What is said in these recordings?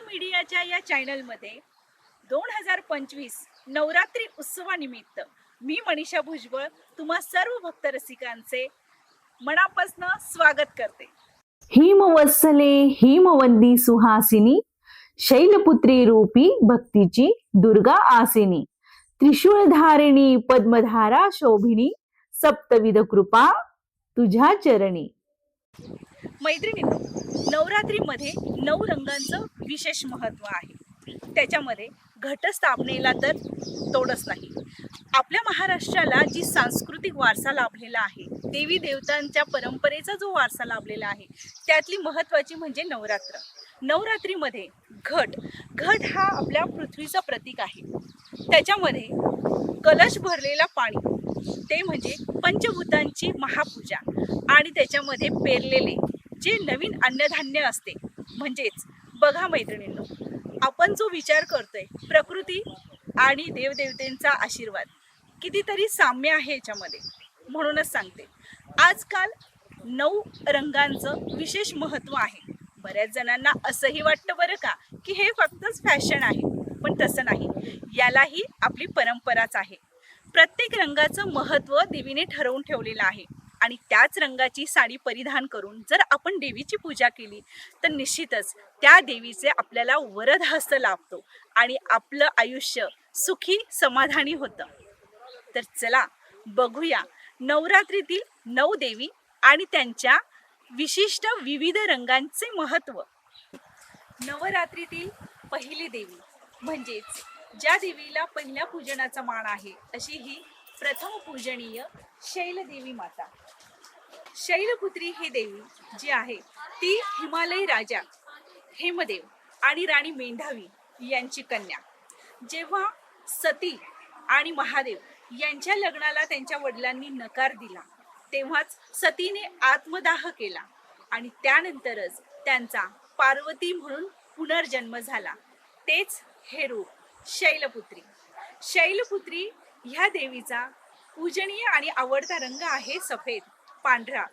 मीडियाच्या या चॅनलमध्ये दोन हजार पंचवीस नवरात्री उत्सवानिमित्त मी मनीषा भुजबळ तुम्हा सर्व भक्त रसिकांचे मनापासून स्वागत करते. हिमवत्सले हिमवंदी सुहासिनी शैलपुत्री रूपी भक्तीची दुर्गा आसिनी त्रिशूळधारिणी पद्मधारा शोभिनी सप्तविध कृपा तुझ्या चरणी. मैत्रिणींनो नवरात्रीमध्ये नऊ रंगांचं विशेष महत्त्व आहे. त्याच्यामध्ये घटस्थापनेला तर तोडच नाही. आपल्या महाराष्ट्राला जी सांस्कृतिक वारसा लाभलेला आहे देवी देवतांच्या परंपरेचा जो वारसा लाभलेला आहे त्यातली महत्त्वाची म्हणजे नवरात्र. नवरात्रीमध्ये घट घट हा आपल्या पृथ्वीचं प्रतीक आहे. त्याच्यामध्ये कलश भरलेला पाणी ते म्हणजे पंचभूतांची महापूजा आणि त्याच्यामध्ये पेरलेले जे नवीन अन्नधान्य असते म्हणजेच बघा मैत्रिणींनो आपण जो विचार करतोय प्रकृती आणि देवदेवतेंचा आशीर्वाद कितीतरी साम्य आहे याच्यामध्ये म्हणूनच सांगते. आजकाल नऊ रंगांचं विशेष महत्त्व आहे. बऱ्याच जणांना असंही वाटतं बरं का की हे फक्तच फॅशन आहे पण तसं नाही. यालाही आपली परंपराच आहे. प्रत्येक रंगाचं महत्त्व देवीने ठरवून ठेवलेलं आहे. आणि त्याच रंगाची साडी परिधान करून जर आपण देवीची पूजा केली तर निश्चितच त्या देवीचे आपल्याला वरदहस्त लाभतो आणि आपलं आयुष्य सुखी समाधानी होतं. तर चला बघूया नवरात्रीतील नऊ देवी आणि त्यांच्या विशिष्ट विविध रंगांचे महत्त्व. नवरात्रीतील पहिली देवी म्हणजेच ज्या देवीला पहिल्या पूजनाचा मान आहे अशी ही प्रथम पूजनीय शैलदेवी माता. शैलपुत्री ही देवी जी आहे ती हिमालय राजा हेमदेव आणि राणी मेंढावी यांची कन्या. जेव्हा सती आणि महादेव यांच्या लग्नाला त्यांच्या वडिलांनी नकार दिला तेव्हाच सतीने आत्मदाह केला आणि त्यानंतरच त्यांचा पार्वती म्हणून पुनर्जन्म झाला. तेच हे रूप शैलपुत्री. शैलपुत्री ह्या देवीचा पूजनीय आणि आवडता रंग आहे सफेद पांढरा.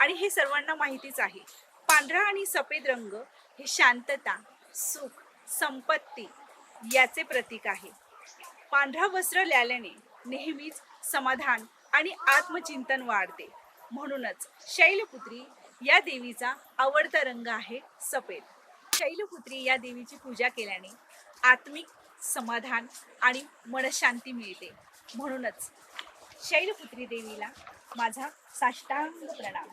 आणि हे सर्वांना माहितीच आहे. पांढरा आणि सफेद रंग हे शांतता सुख संपत्ती याचे प्रतीक आहे. पांढरा वस्त्र ल्याल्याने नेहमीच समाधान आणि आत्मचिंतन वाढते. म्हणूनच शैलपुत्री या देवीचा आवडता रंग आहे सफेद. शैलपुत्री या देवीची पूजा केल्याने आत्मिक समाधान आणि मनशांती मिळते. म्हणूनच शैलपुत्री देवीला माझा साष्टांग प्रणाम.